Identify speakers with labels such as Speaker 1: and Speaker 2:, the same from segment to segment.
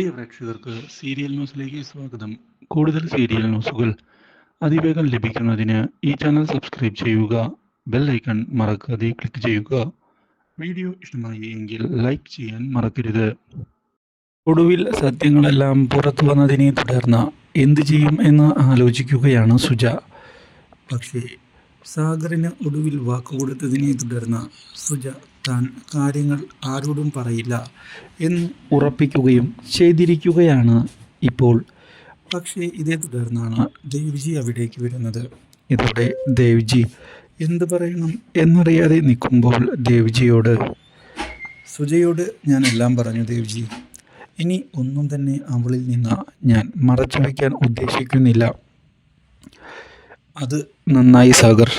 Speaker 1: പ്രിയ പ്രേക്ഷകർക്ക് സീരിയൽ ന്യൂസിലേക്ക് സ്വാഗതം. കൂടുതൽ സീരിയൽ ന്യൂസുകൾ അതിവേഗം ലഭിക്കുന്നതിന് ഈ ചാനൽ സബ്സ്ക്രൈബ് ചെയ്യുക ബെൽ ഐക്കൺ മറക്കാതെ ക്ലിക്ക് ചെയ്യുക. വീഡിയോ ഇഷ്ടമായി എങ്കിൽ ലൈക്ക് ചെയ്യാൻ മറക്കരുത്. ഒടുവിൽ സത്യങ്ങളെല്ലാം പുറത്തു വന്നതിനെ തുടർന്ന് എന്തു ചെയ്യും എന്ന് ആലോചിക്കുകയാണ് സുജ. പക്ഷേ സാഗറിന് ഒടുവിൽ വാക്കുകൊടുത്തതിനെ തുടർന്ന് സുജ താൻ കാര്യങ്ങൾ ആരോടും പറയില്ല എന്ന് ഉറപ്പിക്കുകയും ചെയ്തിരിക്കുകയാണ് ഇപ്പോൾ. പക്ഷേ ഇതേ തുടർന്നാണ് ദേവ്ജി അവിടേക്ക് വരുന്നത്. ഇതോടെ ദേവ്ജി എന്ത് പറയണം? എന്നറിയാതെ നിൽക്കുമ്പോൾ ദേവ്ജിയോട് സുജയോട് ഞാൻ എല്ലാം പറഞ്ഞു ദേവ്ജി. ഇനി ഒന്നും തന്നെ അവളിൽ നിന്ന് ഞാൻ മറച്ചു വയ്ക്കാൻ ഉദ്ദേശിക്കുന്നില്ല. അത് നന്നായി സാഗർ.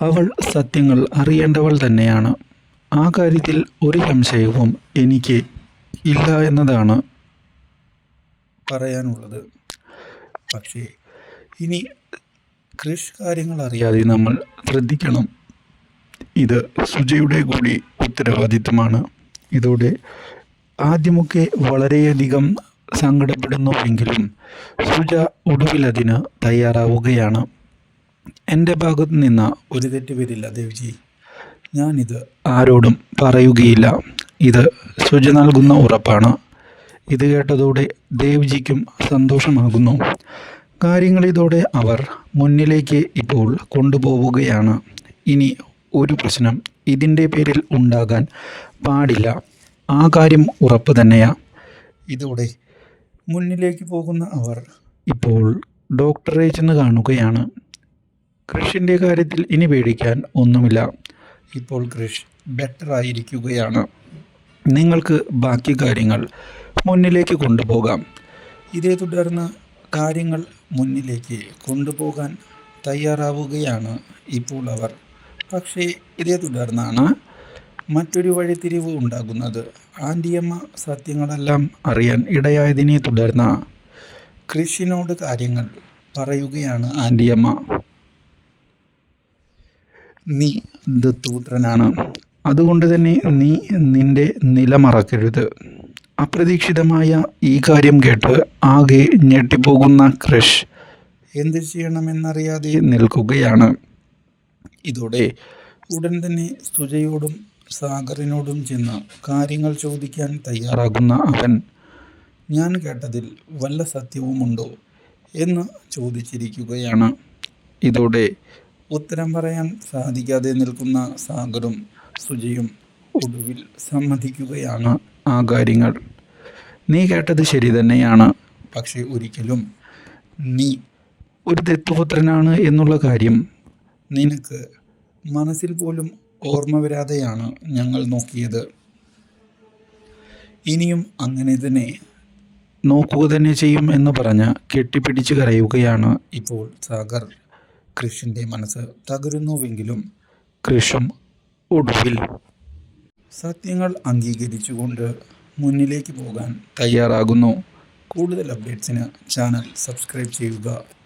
Speaker 1: അവൾ സത്യങ്ങൾ അറിയേണ്ടവൾ തന്നെയാണ്. ആ കാര്യത്തിൽ ഒരു സംശയവും എനിക്ക് ഇല്ല എന്നതാണ് പറയാനുള്ളത്. പക്ഷേ ഇനി കൃഷി കാര്യങ്ങൾ അറിയാതെ നമ്മൾ ശ്രദ്ധിക്കണം. ഇത് സുജയുടെ കൂടി ഉത്തരവാദിത്വമാണ്. ഇതോടെ ആദ്യമൊക്കെ വളരെയധികം സങ്കടപ്പെടുന്നുവെങ്കിലും സുജ ഒടുവിലതിന് തയ്യാറാവുകയാണ്. എന്റെ ഭാഗത്തു നിന്ന് ഒരു തെറ്റ് വരില്ല ദേവ്ജി. ഞാനിത് ആരോടും പറയുകയില്ല. ഇത് സുജ നൽകുന്ന ഉറപ്പാണ്. ഇത് കേട്ടതോടെ ദേവ്ജിക്കും സന്തോഷമാകുന്നു. കാര്യങ്ങളിതോടെ അവർ മുന്നിലേക്ക് ഇപ്പോൾ കൊണ്ടുപോവുകയാണ്. ഇനി ഒരു പ്രശ്നം ഇതിന്റെ പേരിൽ ഉണ്ടാകാൻ പാടില്ല. ആ കാര്യം ഉറപ്പ് തന്നെയാ. ഇതോടെ മുന്നിലേക്ക് പോകുന്ന അവർ ഇപ്പോൾ ഡോക്ടറെ ചെന്ന് കാണുകയാണ്. കൃഷിന്റെ കാര്യത്തിൽ ഇനി പേടിക്കാൻ ഒന്നുമില്ല. ഇപ്പോൾ കൃഷ് ബെറ്റർ ആയിരിക്കുകയാണ്. നിങ്ങൾക്ക് ബാക്കി കാര്യങ്ങൾ മുന്നിലേക്ക് കൊണ്ടുപോകാം. ഇതേ തുടർന്ന് കാര്യങ്ങൾ മുന്നിലേക്ക് കൊണ്ടുപോകാൻ തയ്യാറാവുകയാണ് ഇപ്പോൾ അവർ. പക്ഷേ ഇതേ തുടർന്നാണ് മറ്റൊരു വഴിത്തിരിവ് ഉണ്ടാകുന്നത്. ആന്റിയമ്മ സത്യങ്ങളെല്ലാം അറിയാൻ ഇടയായതിനെ തുടർന്ന് കൃഷിനോട് കാര്യങ്ങൾ പറയുകയാണ് ആന്റിയമ്മ. നീ ദത്തുപുത്രനാണ് അതുകൊണ്ട് തന്നെ നീ നിന്റെ നില മറക്കരുത്. അപ്രതീക്ഷിതമായ ഈ കാര്യം കേട്ട് ആകെ ഞെട്ടിപ്പോകുന്ന ക്രഷ് എന്ത് ചെയ്യണമെന്നറിയാതെ നിൽക്കുകയാണ്. ഇതോടെ ഉടൻ തന്നെ സുജയോടും സാഗറിനോടും ചെന്ന് കാര്യങ്ങൾ ചോദിക്കാൻ തയ്യാറാകുന്ന അവൻ ഞാൻ കേട്ടതിൽ വല്ല സത്യവുമുണ്ടോ? എന്ന് ചോദിച്ചിരിക്കുകയാണ്. ഇതോടെ ഉത്തരം പറയാൻ സാധിക്കാതെ നിൽക്കുന്ന സാഗറും സുജയും ഒടുവിൽ സമ്മതിക്കുകയാണ്. ആ കാര്യങ്ങൾ നീ കേട്ടത് ശരി തന്നെയാണ്. പക്ഷേ ഒരിക്കലും നീ ഒരു ദത്തുപുത്രനാണ് എന്നുള്ള കാര്യം നിനക്ക് മനസ്സിൽ പോലും ഓർമ്മ വരാതെയാണ് ഞങ്ങൾ നോക്കിയത്. ഇനിയും അങ്ങനെ തന്നെ നോക്കുക തന്നെ ചെയ്യും എന്ന് പറഞ്ഞ് കെട്ടിപ്പിടിച്ച് കരയുകയാണ് ഇപ്പോൾ സാഗർ. കൃഷിന്റെ മനസ്സ് തകരുന്നുവെങ്കിലും കൃഷം ഒടുവിൽ സത്യങ്ങൾ അംഗീകരിച്ചുകൊണ്ട് മുന്നിലേക്ക് പോകാൻ തയ്യാറാകുന്നു. കൂടുതൽ അപ്ഡേറ്റ്സിന് ചാനൽ സബ്സ്ക്രൈബ് ചെയ്യുക.